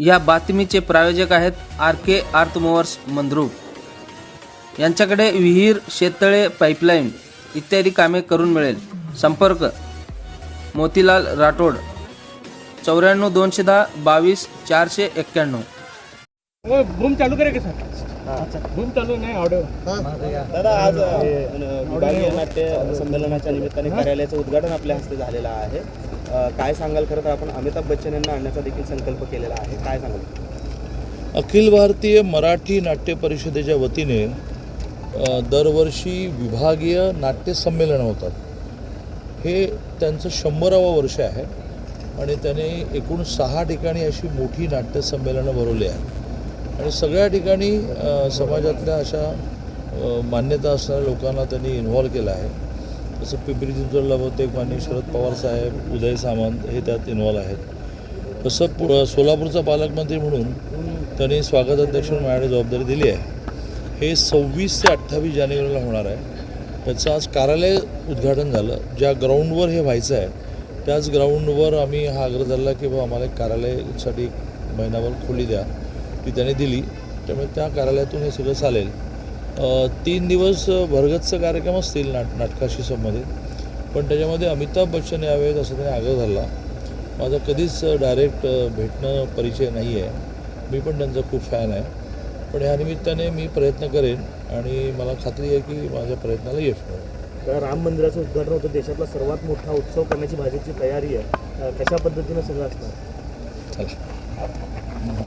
या बातमीचे प्रायोजक आहेत आर के आर्थ मोवर्स मंद्रुप यांच्याकडे विहीर शेततळे पाईपलाईन इत्यादी कामे करून मिळेल. संपर्क. मोतीलाल राठोड. चौऱ्याण्णव दोनशे दहा बावीस चारशे एक्क्याण्णव. ओ, बूम चालू करे का सर. बूम चालू नाही ऑडिओ. दादा आज विभागीय नाट्य संमेलनाच्या निमित्ताने कार्यालयाचं उद्घाटन आपल्या हस्ते झालेलं आहे. काय सांगाल? खरं तर आपण अमिताभ बच्चन यांना आणण्याचा देखील संकल्प केलेला आहे. काय सांगाल? अखिल भारतीय मराठी नाट्य परिषदेच्या वतीने दरवर्षी विभागीय नाट्य संमेलन होतात. हे त्यांचं शंभरावं वर्ष आहे आणि त्याने एकूण सहा ठिकाणी अशी मोठी नाट्य संमेलनं भरवली आहेत. आणि सगळ्या ठिकाणी समाजातल्या अशा मान्यता असणाऱ्या लोकांना त्यांनी इन्व्हॉल्व केलं आहे. जसं पिंपरी चिंचवडला बहुतेक माननीय शरद पवार साहेब उदय सामंत हे त्यात इन्व्हॉल्व आहेत. तसं पु सोलापूरचा पालकमंत्री म्हणून त्यांनी स्वागताध्यक्ष म्हणून माझ्याकडे जबाबदारी दिली आहे. हे सव्वीस ते अठ्ठावीस जानेवारीला होणार आहे. त्याचं आज कार्यालय उद्घाटन झालं. ज्या ग्राउंडवर हे व्हायचं आहे त्याच ग्राउंडवर आम्ही हा आग्रह धरला की बाबा आम्हाला एक कार्यालयासाठी महिनाभर खोली द्या. ती त्याने दिली. त्यामुळे त्या कार्यालयातून हे सगळं चालेल. तीन दिवस भरगतचं कार्यक्रम असतील नाट नाटकाशी संबंधित. पण त्याच्यामध्ये अमिताभ बच्चन यावेत असं त्याने आग्रह धरला. माझा कधीच डायरेक्ट भेटणं परिचय नाही आहे. मी पण त्यांचा खूप फॅन आहे. पण ह्या निमित्ताने मी प्रयत्न करेन आणि मला खात्री आहे की माझ्या प्रयत्नाला यश मिळेल. राम मंदिराचं उद्घाटन होतं. देशातला सर्वात मोठा उत्सव करण्याची भाजपची तयारी आहे. कशा पद्धतीनं सगळं असणार? चला.